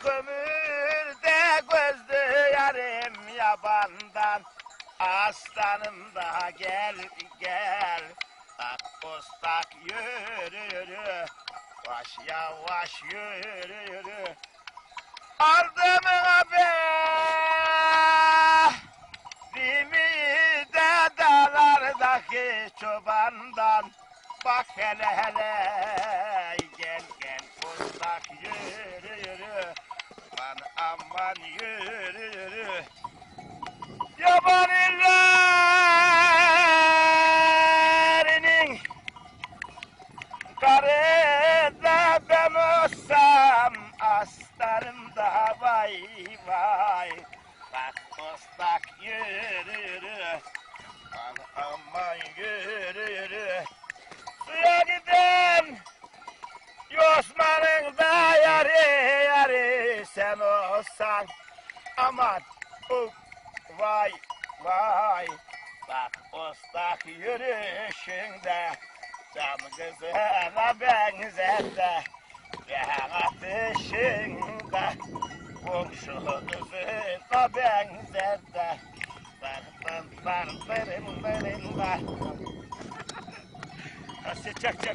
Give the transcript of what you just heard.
kömürde gözlü yarim yabandan. Aslanım da gel gel. Tak postak yürü yürü. Yavaş yavaş yürü yürü. Ardımına be Dimi de dağlardaki çobandan. Bak hele hele. Gel gel. Aman yürü yürü. Yabanilerinin Karıda ben olsam aslanım da vay vay. Bak postak yürü yürü. Aman yürü yürü olsan Aman uf vay vay. Bak ostak yürüyüşünde Cam kızına benzer de atışında Komşu kızına benzer de Bar bar bar barın bar Hadi çek çek